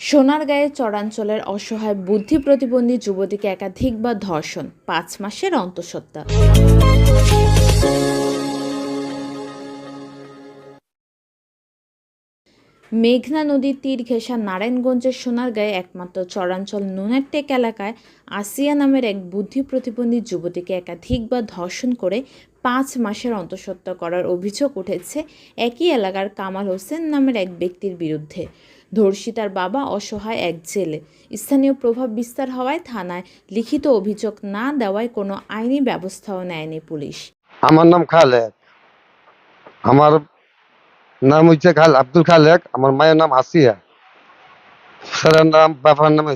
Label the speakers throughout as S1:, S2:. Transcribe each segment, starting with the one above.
S1: সোনারগাঁয়ে চরাঞ্চলের অসহায় বুদ্ধি প্রতিবন্ধী যুবতীকে একাধিকবার ধর্ষণ, পাঁচ মাসের অন্তঃসত্ত্বা। মেঘনা নদীর তীর ঘেঁষা নারায়ণগঞ্জের সোনারগাঁয়ে একমাত্র চরাঞ্চল নুনের টেক এলাকায় আসিয়া নামের এক বুদ্ধি প্রতিবন্ধী যুবতীকে একাধিকবার ধর্ষণ করে পাঁচ মাসের অন্তঃসত্ত্বা করার অভিযোগ উঠেছে একই এলাকার কামাল হোসেন নামের এক ব্যক্তির বিরুদ্ধে। ধর্ষিতার বাবা অসহায় এক জেলে স্থানীয় প্রভাব বিস্তার হওয়ায় থানায় লিখিত অভিযোগ না দেওয়ায় কোনো আইনি ব্যবস্থাও নেয়নি পুলিশ।
S2: আমার নাম খালেক। আমার নাম হচ্ছে খাল আব্দুল খালেক। আমার মায়ের নাম আসিয়া। নাম বাবার নাম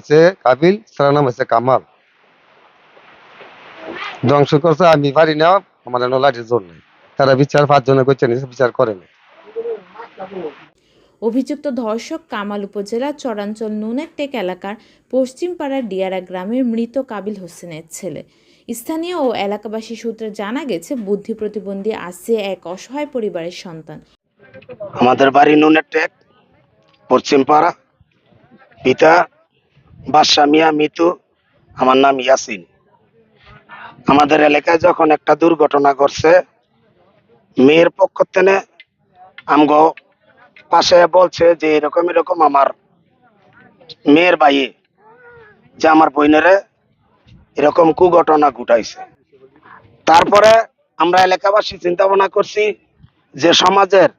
S2: কাবিল, স্যারের নাম হচ্ছে কামাল। ধ্বংস করছে, আমি পারি না, আমার লাঠির জন্য তারা বিচার পাঁচজনে করছে বিচার করে না।
S1: অভিযুক্ত ধর্ষক কামাল উপজেলার চরাঞ্চল নুনের টেক এলাকার পশ্চিমপাড়ার ডিয়ারা গ্রামের মৃত কাবিল হোসেনের ছেলে। স্থানীয় ও এলাকাবাসী সূত্রে জানা গেছে, বুদ্ধি প্রতিবন্ধী আসিয়া এক অসহায় পরিবারের সন্তান।
S3: আমাদের বাড়ি পশ্চিম পাড়া পিতা বাদশা মিয়া মিতু, আমার নাম ইয়াসিন। আমাদের এলাকায় যখন একটা দুর্ঘটনা ঘটছে, মেয়ের পক্ষ থেকে আমগো পাশে বলছে যে এরকম এরকম আমার মেয়ের বাইয়ে যে আমার বোনেরে এরকম কুঘটনা ঘটাইছে। তারপরে আমরা এলাকাবাসী চিন্তা ভাবনা করছি যে সমাজের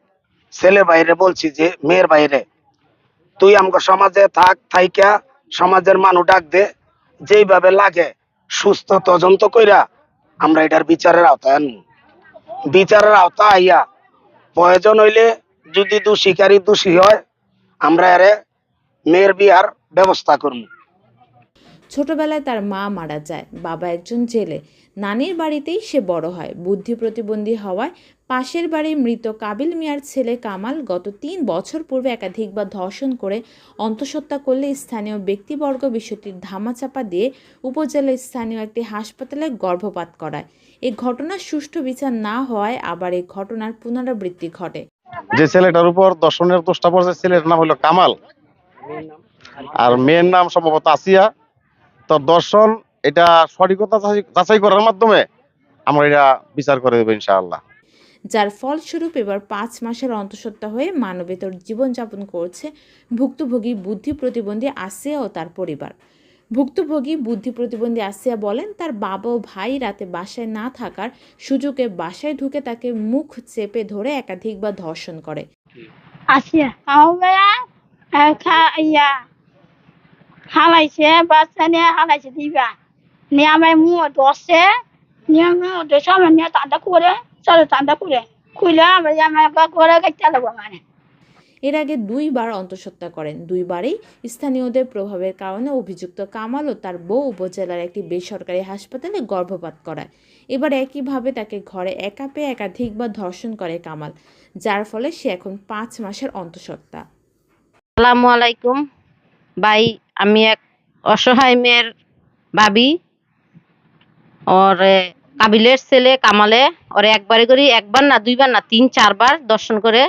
S3: ছেলে বাইরে বলছি যে, মেয়ের বাইরে তুই আমাকে সমাজে থাক, থাইকা, সমাজের মানুষ ডাক দে, যেইভাবে লাগে, সুস্থ তদন্ত কইরা আমরা এটার বিচারের আওতায় আনব বিচারের আওতা আইয়া প্রয়োজন হইলে যদি দোষীকারী দোষী হয়, আমরা এরে মেয়ের বিয়ার ব্যবস্থা করব।
S1: ছোটবেলায় তার মা মারা যায়, বাবা একজন জেলে। নানির বাড়িতেই সে বড় হয়। বুদ্ধি প্রতিবন্ধী হওয়ায় পাশের বাড়ির মৃত কাবিল মিয়ার ছেলে কামাল গত তিন বছর পূর্বে একাধিকবার ধর্ষণ করে অন্তঃসত্ত্বা করলে স্থানীয় ব্যক্তিবর্গ বিষয়টির ধামাচাপা দিয়ে উপজেলার স্থানীয় একটি হাসপাতালে গর্ভপাত করায়। এই ঘটনার সুষ্ঠু বিচার না হওয়ায় আবার এই ঘটনার পুনরাবৃত্তি ঘটে।
S4: যে ছেলেটার উপর দর্শনের দোষটা পড়ছে ছেলের নাম হলো কামাল। আর মেয়ের নাম সম্ভবত আসিয়া। তো দর্শন এটা সঠিকতা যাচাই- করার মাধ্যমে আমরা এটা বিচার করে দেবো ইনশাআল্লাহ।
S1: যার ফলস্বরূপ এবার পাঁচ মাসের অন্তঃসত্ত্বা হয়ে মানবেতর জীবনযাপন করছে ভুক্তভোগী বুদ্ধি প্রতিবন্ধী আসিয়া ও তার পরিবার। ভুক্তভোগী বুদ্ধি প্রতিবন্ধী আসিয়া বলেন, তার বাবা ও ভাই রাতে বাসায় না থাকার সুযোগে বাসায় ঢুকে তাকে মুখ চেপে ধরে একাধিকবার ধর্ষণ করে।
S5: আসিয়া বাচ্চা নিয়ে হালাইছে দিবা। নিয়ে নিয়ে করে, চলো করে। খুলে আমরা করে গাইতে লাগবো মানে
S1: এর আগে দুইবার অন্তঃসত্ত্বা করেন। দুইবারেই স্থানীয়দের প্রভাবের কারণে অভিযুক্ত কামাল ও তার বউ উপজেলার একটি বেসরকারি হাসপাতালে গর্ভপাত করায়। এবার একইভাবে তাকে ঘরে একা পেয়ে একাধিকবার ধর্ষণ করে কামাল, যার ফলে সে এখন পাঁচ মাসের অন্তঃসত্ত্বা।
S6: আসসালামু আলাইকুম। ভাই, আমি এক অসহায় মেয়ের ভাবি। ওর কাবিলের ছেলে কামালে। ওর একবারে করি, একবার না, দুইবার না, তিন, চারবার দর্শন করে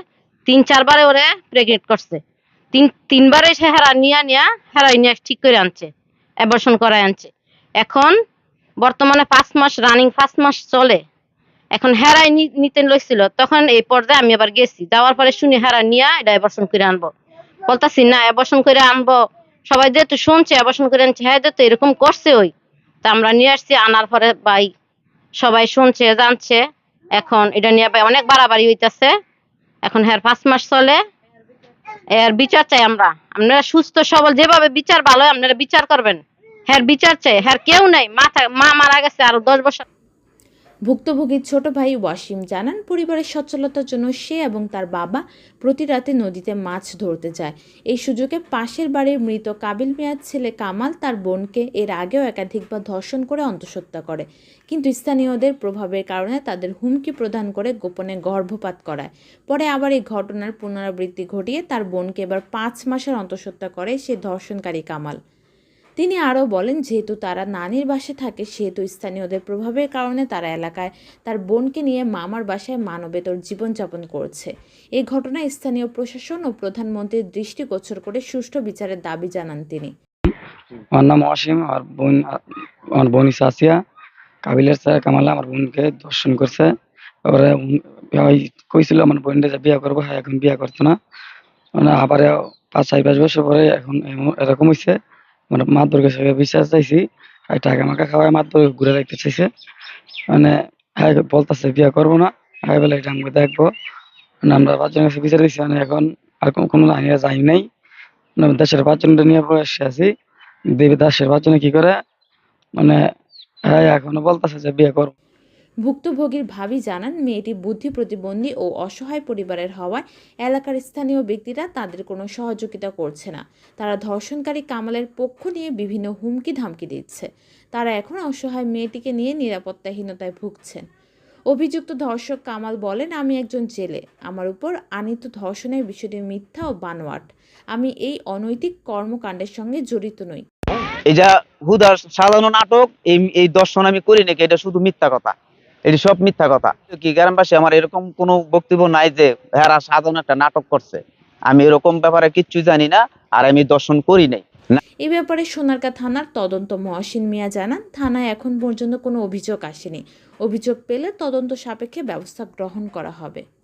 S6: তিন, চারবারে ওরে প্রেগনেন্ট করছে। তিন, তিনবারে সে হেরা নিয়া নিয়া হেরাই নিয়ে ঠিক করে আনছে অ্যাবর্শন করায় আনছে। এখন বর্তমানে পাঁচ মাস রানিং পাঁচ মাস চলে। এখন হেরাই নিতে লইছিল, তখন এই পর্যায়ে আমি আবার গেছি। যাওয়ার পরে শুনি হেরা নিয়া এটা অ্যাবর্শন করে আনব। বলতাছি, না অ্যাবর্শন করে আনব। সবাই যেহেতু শুনছে অ্যাবর্শন করে আনছে হ্যাঁ যেহেতু এরকম করছে ওই, তা আমরা নিয়ে আসছি, আনার পরে ভাই সবাই শুনছে, জানছে। এখন এটা নিয়ে অনেক বাড়াবাড়ি হইতাছে। এখন হ্যাঁ পাঁচ মাস চলে, এর বিচার চাই আমরা। আপনারা সুস্থ, সবল, যেভাবে বিচার ভালো আপনারা বিচার করবেন। হ্যাঁ বিচার চাই হ্যাঁ কেউ নাই, মাথা মা মারা গেছে আরও দশ বছর।
S1: ভুক্তভোগীর ছোট ভাই ওয়াসিম জানান, পরিবারের সচ্ছলতার জন্য সে এবং তার বাবা প্রতি রাতে নদীতে মাছ ধরতে যায়। এই সুযোগে পাশের বাড়ির মৃত কাবিল মিয়ার ছেলে কামাল তার বোনকে এর আগেও একাধিকবার ধর্ষণ করে অন্তঃসত্ত্বা করে। কিন্তু স্থানীয়দের প্রভাবের কারণে তাদের হুমকি প্রদান করে গোপনে গর্ভপাত করায়। পরে আবার এই ঘটনার পুনরাবৃত্তি ঘটিয়ে তার বোনকে এবার পাঁচ মাসের অন্তঃসত্ত্বা করে সে ধর্ষণকারী কামাল। তিনি আরও বলেন, যেহেতু তারা নানির বাসায় থাকে, সেহেতু স্থানীয়দের প্রভাবের কারণে তারা এলাকায় তার বোনকে নিয়ে মামার বাসায় মানবেতর জীবনযাপন করছে। এই ঘটনায় স্থানীয় প্রশাসন ও প্রধানমন্ত্রীর দৃষ্টিগোচর করে সুষ্ঠু বিচারের দাবি জানান তিনি।
S7: আমার নাম অসীম আমার বোন আমার বোন ইসা কাবিলের স্যার কামালা, আমার বোনকে দর্শন করছে। ওরা ওই কইছিল আমার বোনটা যে বিয়ে করব হ্যাঁ এখন বিয়ে করতো না। মানে আবার পাঁচ, ছয়, পাঁচ বছর পরে এখন এরকম হয়েছে মানে মাধ্যর কাছে বিশ্বাস চাইছি আর টাকা মাকা খাওয়ায় দুর্গা ঘুরে রাখতে চাইছে। মানে হ্যাঁ বলতেছে, বিয়ে করব না। হ্যাঁ বলে এটা আমরা দেখব। মানে আমরা পাঁচজনের কাছে বিচার দিচ্ছি মানে এখন আর কোনো- আইনে যাই নাই। মানে দেশের পাঁচজনটা নিয়ে এসে আছি। দেবী দাসের পাঁচজনে কি করে? মানে হ্যাঁ এখনও বলতেছে যে বিয়ে করব
S1: ভুক্তভোগীর ভাবি জানান, মেয়েটি বুদ্ধি প্রতিবন্ধী ও অসহায় পরিবারের হওয়ায় এলাকার স্থানীয় ব্যক্তিরা তাদের কোনো সহযোগিতা করছে না। তারা ধর্ষণকারী কামালের পক্ষ নিয়ে বিভিন্ন হুমকি ধামকি দিচ্ছে। তারা এখন অসহায় মেয়েটিকে নিয়ে নিরাপত্তাহীনতায় ভুগছেন। অভিযুক্ত ধর্ষক কামাল বলেন, আমি একজন জেলে। আমার উপর আনিত ধর্ষণের বিষয়টি মিথ্যা ও বানোয়াট। আমি এই অনৈতিক কর্মকাণ্ডের সঙ্গে জড়িত নই।
S8: এই যা হুদা সাজানো নাটক, এই এই দর্শন আমি করি নাকি? এটা শুধু মিথ্যা কথা। এটি সব মিথ্যা কথা। কি গ্রামবাসী আমার এরকম কোনো বক্তব্য নাই যে হেরা সাধারণ একটা নাটক করছে। আমি এরকম ব্যাপারে কিচ্ছু জানি না, আর আমি দর্শন করি নাই।
S1: এ ব্যাপারে সোনারকা থানার তদন্ত মহসিন মিয়া জানান, থানায় এখন পর্যন্ত কোনো অভিযোগ আসেনি। অভিযোগ পেলে তদন্ত সাপেক্ষে ব্যবস্থা গ্রহণ করা হবে।